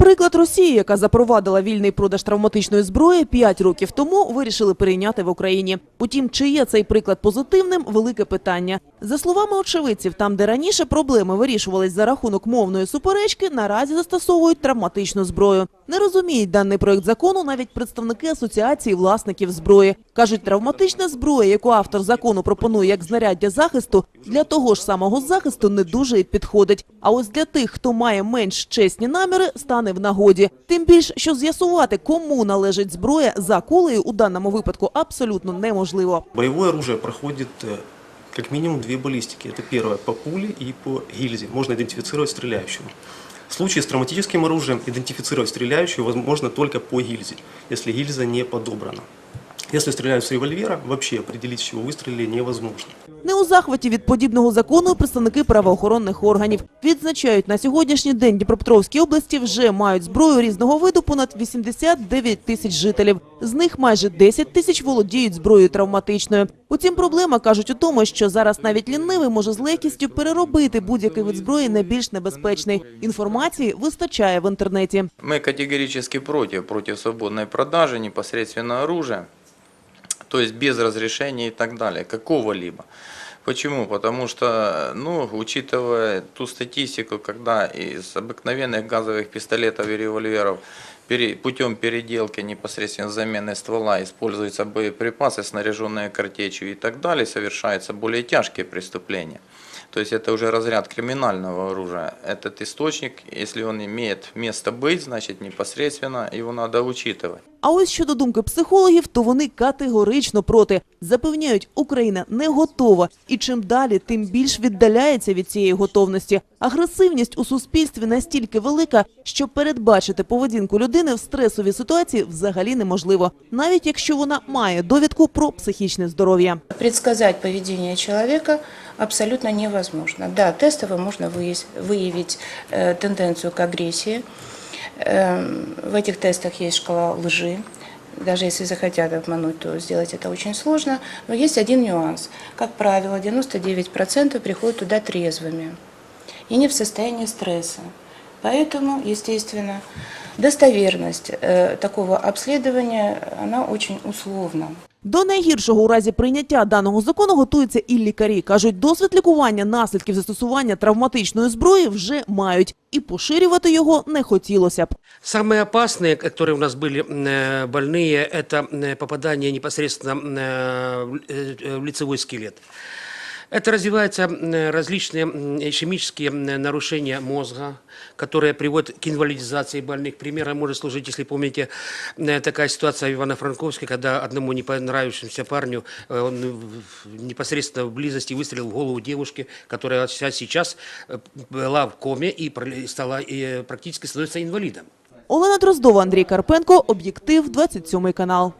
Приклад Росії, яка запровадила вільний продаж травматичної зброї 5 років тому, вирішили перейняти в Україні. Утім, чи є цей приклад позитивним – велике питання. За словами очевидців, там, де раніше проблеми вирішувались за рахунок мовної суперечки, наразі застосовують травматичну зброю. Не розуміють даний проект закону навіть представники асоціації власників зброї. Кажуть, травматична зброя, яку автор закону пропонує як знаряддя захисту, для того ж самого захисту не дуже і підходить. А ось для тих, хто має менш чесні наміри, стане в нагоді. Тим більш, що з'ясувати, кому належить зброя за кулею у даному випадку абсолютно неможливо. Боевое оружие проходит э, как минимум две баллистики. Это первое по пуле и по гильзе. Можно идентифицировать стреляющего. В случае с травматическим оружием идентифицировать стреляющего возможно только по гильзе, если гильза не подобрана. Если стреляют с револьвера, вообще определить, с чего выстрелили, невозможно. Не у захваті від подібного закону представники правоохоронних органів. Відзначають, на сьогоднішній день Дніпропетровській області вже мають зброю різного виду понад 89 тисяч жителів. З них майже 10 тисяч володіють зброєю травматичною. Утім, проблема, кажуть, у тому, що зараз навіть лінивий може з легкістю переробити будь-який вид зброї на більш небезпечний. Інформації вистачає в інтернеті. Мы категорически против, против свободной продажи непосредственно оружия, то есть без разрешения и так далее, какого-либо. Почему? Потому что, ну, учитывая ту статистику, когда из обыкновенных газовых пистолетов и револьверов пере- путем переделки непосредственно замены ствола используются боеприпасы, снаряженные картечью и так далее, совершаются более тяжкие преступления. То есть это уже разряд криминального оружия. Этот источник, если он имеет место быть, значит непосредственно его надо учитывать. А ось щодо думки психологів, то вони категорично проти. Запевняють, Україна не готова. І чим далі, тим більш віддаляється від цієї готовності. Агресивність у суспільстві настільки велика, що передбачити поведінку людини в стресовій ситуації взагалі неможливо, навіть якщо вона має довідку про психічне здоров'я. Предсказать поведение человека абсолютно невозможно. Да, тестово можно выяс- выявить э, тенденцию к агрессии. Эм, в этих тестах есть шкала лжи. Даже если захотят обмануть, то сделать это очень сложно. Но есть один нюанс. Как правило, 99% приходят туда трезвыми и не в состоянии стресса. Поэтому, естественно, достоверность э, такого обследования, она очень условна. До найгіршого у разі прийняття даного закону готуються і лікарі. Кажуть, досвід лікування наслідків застосування травматичної зброї вже мають. І поширювати його не хотілося б. Самые опасные, которые у нас были э, больные, это э, попадание непосредственно э, в э, в лицевой скелет. Это развиваются э, различные м, ишемические м, нарушения мозга, которые приводят к инвалидизации больных. Примером может служить, если помните, э, такая ситуация в Ивано-Франковске, когда одному не понравившемуся парню э, он в- в- непосредственно в близости выстрелил в голову девушки, которая сейчас- сейчас э, была в коме и прол- стала э, практически становится инвалидом. Олена Дроздова, Андрій Карпенко, Об'єктив, 27 канал.